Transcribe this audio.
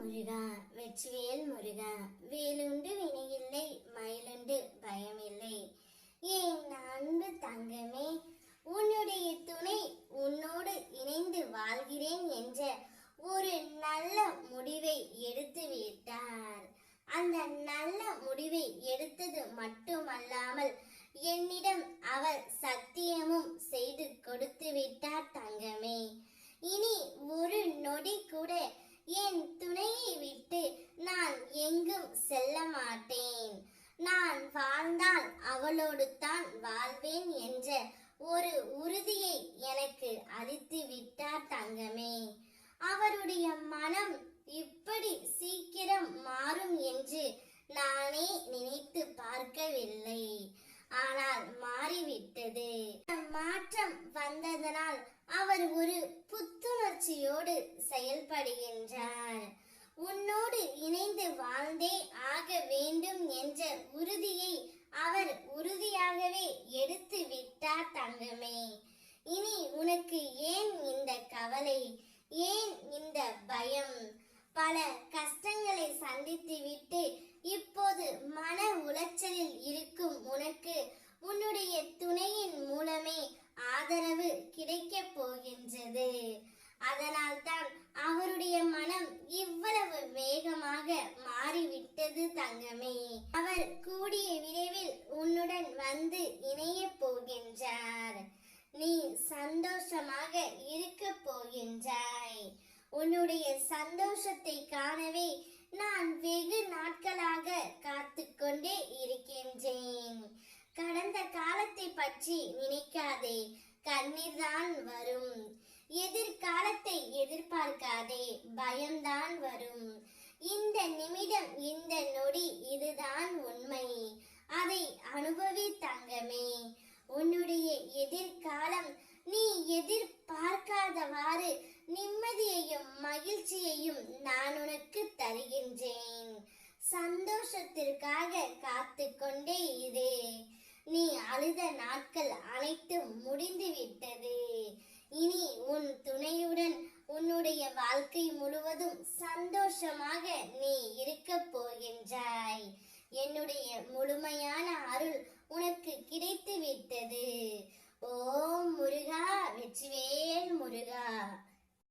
முருகா வெற்றிவேல் முருகா வேலுண்டு வினையில்லை மயிலுண்டு பயமில்லை. என் அன்பு தங்கமே உன்னுடைய துணை உன்னோடு இணைந்து வாழ்கிறேன் என்ற ஒரு நல்ல முடிவை எடுத்து விட்டார். அந்த நல்ல முடிவை எடுத்தது மட்டுமல்லாமல் என்னிடம் அவர் சத்தியமும் செய்து கொடுத்து விட்டார் தங்கமே. இனி ஒரு நொடி கூட என் துணை அவளோடு தான் வாழ்வேன் என்ற ஒரு உறுதியை எனக்கு அளித்து விட்டார் தங்கமே. அவருடைய மனம் இப்படி சீக்கிரம் மாறும் என்று நானே நினைத்து பார்க்கவில்லை. ஆனால் மாறிவிட்டது. மாற்றம் வந்ததனால் அவர் ஒரு புத்துணர்ச்சியோடு செயல்படுகின்றார். உன்னோடு இணைந்து வாழ்ந்தே ஆக வேண்டும் என்ற உறுதியை அவர் உறுதியாகவே எடுத்து விட்டார் தங்கமே இனி உனக்கு ஏன் இந்த கவலை ஏன் இந்த பயம் பல கஷ்டங்களை சந்தித்துவிட்டு இப்போது மன உளைச்சலில் இருக்கும் உனக்கு உன்னுடைய துணையின் மூலமே ஆதரவு கிடைக்கப் போகின்றது. அதனால்தான் அவருடைய மனம் இவ்வளவு வேகமாக மாறிவிட்டது தங்கமே. அவர் கூடிய விரைவில் உன்னுடன் வந்து இணையப் போகின்றார். நீ சந்தோஷமாக இருக்க போகின்றார் உன்னுடைய சந்தோஷத்தை காணவே நான் வெகு நாட்களாக காத்து கொண்டே இருக்கின்றேன். கடந்த காலத்தை பற்றி நினைக்காதே கண்ணீர் தான் வரும். எதிர்காலத்தை எதிர்பார்க்காதே பயம்தான் வரும். இந்த நிமிடம் இந்த நொடி இதுதான் உண்மை. அதை அனுபவி தங்கமே உன்னுடைய எதிர்காலம் நீ எதிர்பார்க்காதவாறு நிம்மதியையும் மகிழ்ச்சியையும் நான் உனக்கு தருகின்றேன். சந்தோஷத்திற்காக காத்து கொண்டே இரு. நீ அழுத நாட்கள் அனைத்தும் முடிந்து விட்டது. இனி உன் துணையுடன் உன்னுடைய வாழ்க்கை முழுவதும் சந்தோஷமாக நீ இருக்க போகின்றாய். என்னுடைய முழுமையான அருள் உனக்கு கிடைத்து விட்டது ஓம் முருகா வெற்றிவே.